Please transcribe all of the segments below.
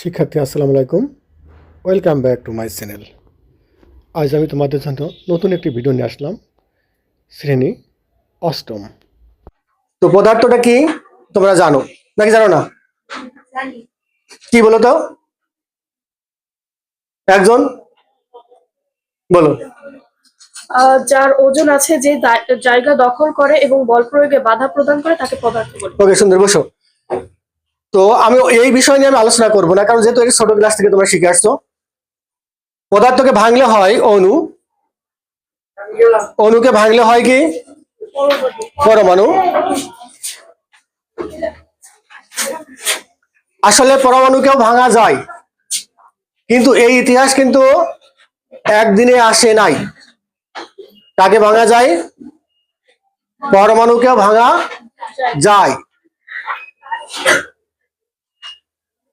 শিক্ষার্থী আসসালামু আলাইকুম। Welcome back to my channel আজ আমি তোমাদের জন্য নতুন একটি ভিডিও নিয়ে আসলাম। শ্রেণি অষ্টম। তো পদার্থটা কি? তোমরা জানো। নাকি জানো না? কি বলো তো? একজন? বলো। যার ওজন আছে যে জায়গা দখল করে এবং বল প্রয়োগে বাধা প্রদান করে তাকে পদার্থ বলে। ওকে সুন্দর বসো। তো আমি এই বিষয় নিয়ে আমি আলোচনা করব না, কারণ যেহেতু এই ছোট ক্লাস থেকে তোমরা শিখে আসছো। পদার্থকে ভাঙলে হয় অণু। অণুকে ভাঙলে হয় কি? পরমাণু। আসলে পরমাণুকেও ভাঙা যায়। কিন্তু এই ইতিহাস কিন্তু একদিনে আসে নাই। তাকে ভাঙা যায়? পরমাণুকেও ভাঙা যায়।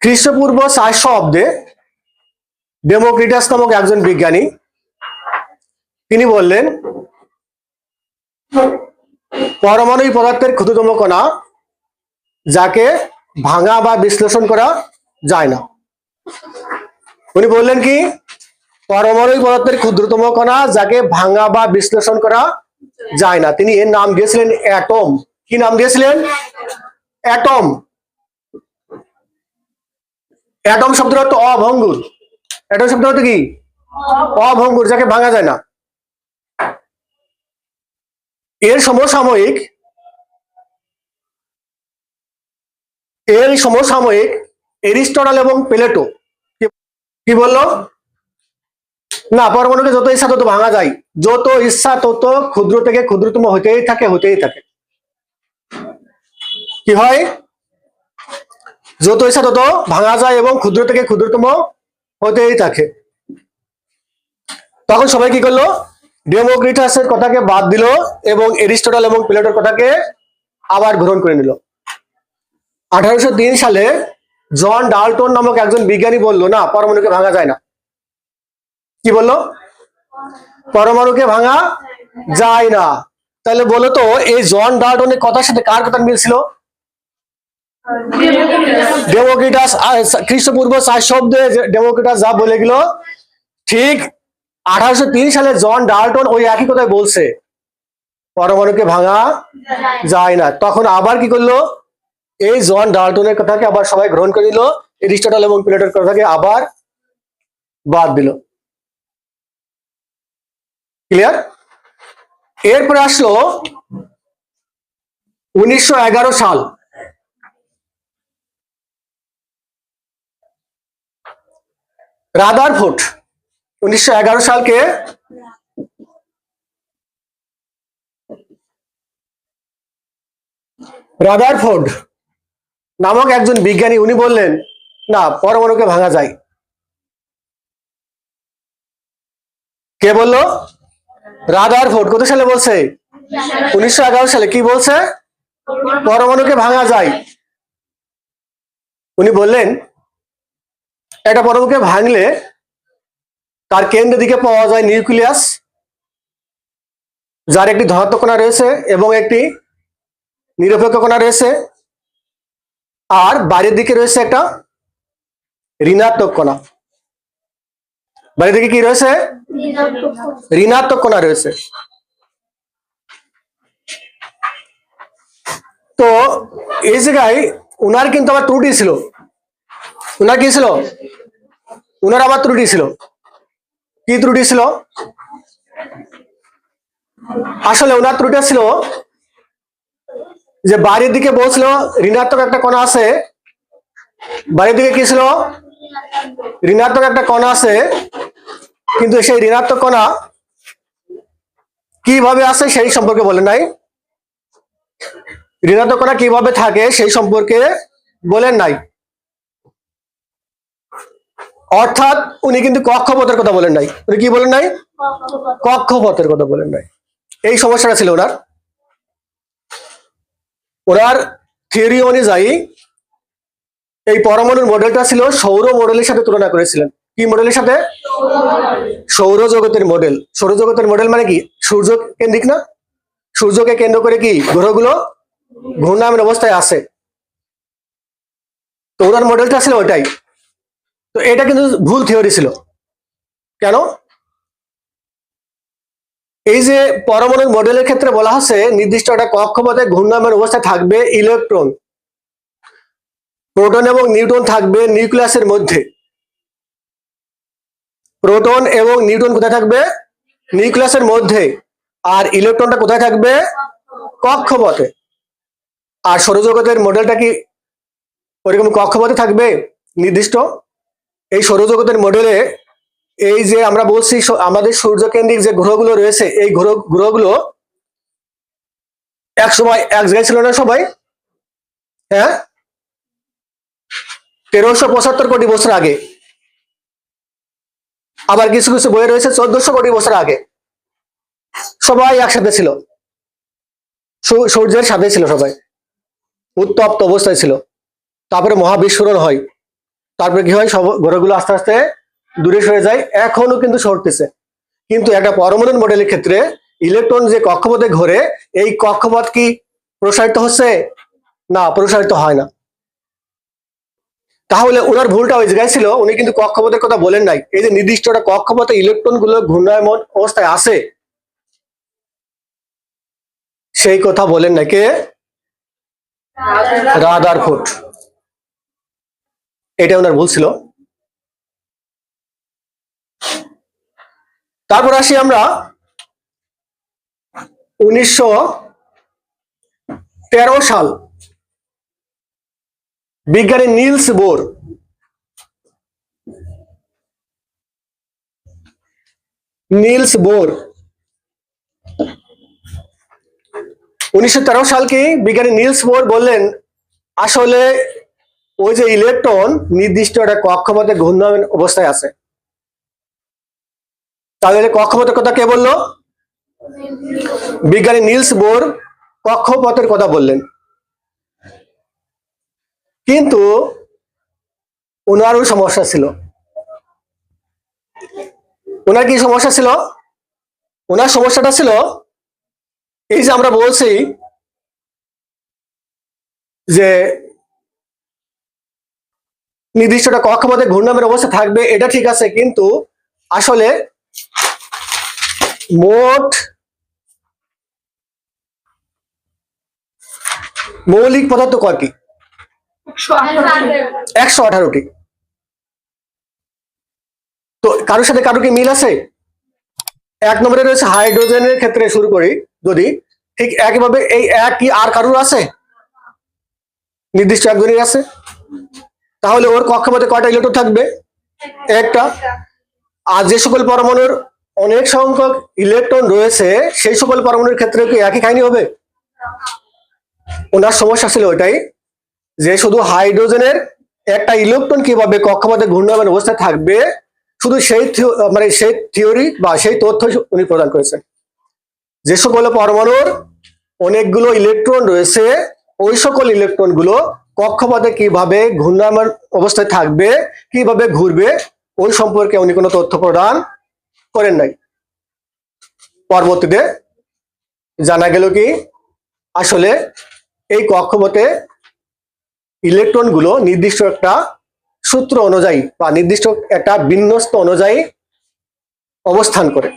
খ্রিস্টপূর্ব চারশো অব্দে ডেমোক্রিটাস নামক একজন বিজ্ঞানী, তিনি বললেন পরমাণু পদার্থের ক্ষুদ্রতম কণা, যাকে ভাঙা বা বিশ্লেষণ করা যায় না। উনি বললেন কি পরমাণু পদার্থের ক্ষুদ্রতম কণা যাকে ভাঙা বা বিশ্লেষণ করা যায় না। তিনি এর নাম দিয়েছিলেন অ্যাটম। কি নাম দিয়েছিলেন? অ্যাটম। অ্যাটম শব্দের অর্থ অভঙ্গুর। অ্যাটম শব্দের অর্থ কি? অভঙ্গুর, যাকে ভাঙা যায় না। এর সমসাময়িক এর সমসাময়িক এরিস্টটল এবং প্লেটো। কি- বলল? না পরমাণুকে যত ইচ্ছা তত ভাঙা যায়। যত ইচ্ছা তত ক্ষুদ্র থেকে ক্ষুদ্রতম হতেই থাকে হতেই থাকে। কি হয়? যত ইচ্ছা তত ভাঙা যায় এবং ক্ষুদ্র থেকে ক্ষুদ্রতম হতেই থাকে। তখন সবাই কি করল? ডেমোক্রিটাসের কথাকে বাদ দিল এবং এরিস্টটল এবং প্লেটোর কথাকে আবার গ্রহণ করে নিল। আঠারোশো তিন সালে জন ডাল্টন নামক একজন বিজ্ঞানী বলল, না, পরমাণুকে ভাঙা যায় না। কি বলল? পরমাণুকে ভাঙা যায় না। তাহলে বলতো এই জন ডাল্টনের কথার সাথে কার কথা মিলছিল ডেমোক্রিটাস খ্রিস্টপূর্ব চারশো শব্দে ডেমোক্রিটাস যা বলে গেল, ঠিক আঠারোশো তিন সালে জন ডাল্টন ওই একই কথাই বলছে, পরমাণুকে ভাঙা যায় না। তখন আবার কি করল? এই জন ডাল্টনের কথাকে আবার সবাই গ্রহণ করে নিল, এরিস্টটল এবং প্লেটোর কথাকে আবার বাদ দিল। ক্লিয়ার এরপরে আসলো উনিশশো এগারো সাল। রাদারফোর্ড উনিশশো সালকে রাদারফোর্ড নামক একজন বিজ্ঞানী উনি বললেন, না, পরমাণুকে ভাঙা যায়। কে বলল? রাদারফোর্ড কত সালে বলছে? উনিশশো এগারো সালে। কি বলছে? পরমাণুকে ভাঙা যায়। উনি বললেন একটা পরমাণুকে ভাঙলে তার কেন্দ্রের দিকে পাওয়া যায় নিউক্লিয়াস, যার একটি ধনাত্মক কণা রয়েছে এবং একটি নিরপেক্ষ কণা রয়েছে। আর বাইরের দিকে রয়েছে একটা ঋণাত্মক কণা। বাইরের দিকে কি রয়েছে? ঋণাত্মক কণা রয়েছে। তো এই জায়গায় উনার কিন্তু আমার ত্রুটি ছিল। উনার কি ছিল? উনার আবার ত্রুটি ছিল। কি ত্রুটি ছিল? আসলে ওনার ত্রুটি ছিল যে বাইরের দিকে বলছিল ঋণাত্মক একটা কণা আছে। বাইরের দিকে কি ছিল? ঋণাত্মক একটা কণা আছে। কিন্তু সেই ঋণাত্মক কণা কীভাবে আছে সেই সম্পর্কে বলে নাই। ঋণাত্মক কণা কীভাবে থাকে সেই সম্পর্কে বলেন নাই। অর্থাৎ উনি কিন্তু কক্ষপথের কথা বলেন নাই। উনি কি বলেন নাই? কক্ষপথের কথা বলেন নাই। এই সমস্যাটা ছিল ওনার। ওনার থিওরি অনুযায়ী এই পরমাণুর মডেলটা ছিল সৌর মডেলের সাথে তুলনা করেছিলেন। কি মডেলের সাথে? সৌরজগতের মডেল সৌরজগতের মডেল মানে কি? সূর্য কেন্দ্রিক না? সূর্যকে কেন্দ্র করে কি? গ্রহগুলো ঘূর্ণায়মান অবস্থায় আছে। তো ওনার মডেলটা ছিল ওটাই তো এটা কিন্তু ভুল থিওরি ছিল। কেন? এই যে পরমাণুর মডেলের ক্ষেত্রে বলা হচ্ছে নির্দিষ্ট একটা কক্ষপথে ঘূর্ণায়মান অবস্থায় থাকবে ইলেকট্রন প্রোটন এবং নিউট্রন থাকবে নিউক্লিয়াসের মধ্যে। প্রোটন এবং নিউট্রন কোথায় থাকবে? নিউক্লিয়াসের মধ্যে। আর ইলেকট্রনটা কোথায় থাকবে? কক্ষপথে। আর সৌরজগতের মডেলটা কি ওইরকম কক্ষপথে থাকবে? নির্দিষ্ট। এই সৌরজগতের মডেলে এই যে আমরা বলছি আমাদের সূর্যকেন্দ্রিক যে গ্রহগুলো রয়েছে, এই গ্রহ গ্রহগুলো এক সময় এক জায়গায় ছিল না সবাই? হ্যাঁ? তেরোশো পঁচাত্তর কোটি বছর আগে। আবার কিছু কিছু বই রয়েছে চোদ্দশো কোটি বছর আগে। সবাই একসাথে ছিল। সূর্যের সাথে ছিল সবাই। উত্তপ্ত অবস্থায় ছিল। তারপরে মহাবিস্ফোরণ হয়। তারপরে কি হয়? সব গ্রহগুলো আস্তে আস্তে দূরে সরে যায়। এখনও কিন্তু সরতেছে। কিন্তু একটা পরমাণুর মডেলের ক্ষেত্রে ইলেকট্রন যে কক্ষপথে ঘোরে এই কক্ষপথ কি প্রসারিত হচ্ছে? না প্রসারিত হয় না। তাহলে ওনার ভুলটা ওই জায়গায় ছিল উনি কিন্তু কক্ষপথের কথা বলেন নাই। এই যে নির্দিষ্ট একটা কক্ষপথে ইলেকট্রনগুলো ঘূর্ণায়মান অবস্থায় আছে সেই কথা বলেন না কে? রাদার ফুট এটা ওনার ভুল ছিল। তারপর আসি আমরা উনিশশো তেরো সাল। বিজ্ঞানী নীলস বোর। Niels bore. উনিশশো তেরো সাল কি বিজ্ঞানী নীলস বোর বললেন, আসলে ওই যে ইলেকট্রন নির্দিষ্ট একটা কক্ষপথে ঘূর্ণায়মান অবস্থায় আছে। তাহলে কক্ষপথের কথা কে বলল? বিজ্ঞানী নীলস বোর কক্ষপথের কথা বললেন। কিন্তু ওনারও সমস্যা ছিল। ওনার কি সমস্যা ছিল? ওনার সমস্যাটা ছিল, এই যে আমরা বলছি যে নির্দিষ্ট একটা কক্ষপথে ঘূর্ণামের অবস্থা থাকবে, এটা ঠিক আছে, কিন্তু আসলে মোট মৌলিক পদার্থ কয়টি। একশো আঠারোটি। তো কারোর সাথে কারও কি মিল আছে? এক নম্বরে রয়েছে হাইড্রোজেনের ক্ষেত্রে শুরু করি, যদি ঠিক একইভাবে এই এক কি আর কারোর আছে? নির্দিষ্ট একজনের আছে? তাহলে ওর কক্ষপথে কয়টা ইলেকট্রন থাকবে? একটা। আর যে সকল পরমাণুর অনেক সংখ্যক ইলেকট্রন রয়েছে, সেই সকল পরমাণুর ক্ষেত্রে কি একই কাহিনী হবে? ওনার সমস্যা ছিল ওইটাই যে শুধু হাইড্রোজেনের একটা ইলেকট্রন কীভাবে কক্ষপথে ঘূর্ণায়মান অবস্থায় থাকবে, শুধু সেই মানে সেই থিওরি বা সেই তথ্য উনি প্রদান করেছেন। যে সকল পরমাণুর অনেকগুলো ইলেকট্রন রয়েছে, ওই সকল ইলেকট্রনগুলো কক্ষপথে কীভাবে ঘূর্ণায়মান অবস্থায় থাকবে, কীভাবে ঘুরবে, ওই সম্পর্কে উনি কোনো তথ্য প্রদান করেন নাই। পরবর্তীতে জানা গেল কি, আসলে এই কক্ষপথে ইলেকট্রনগুলো নির্দিষ্ট একটা সূত্র অনুযায়ী বা নির্দিষ্ট একটা বিন্যস্ত অনুযায়ী অবস্থান করে।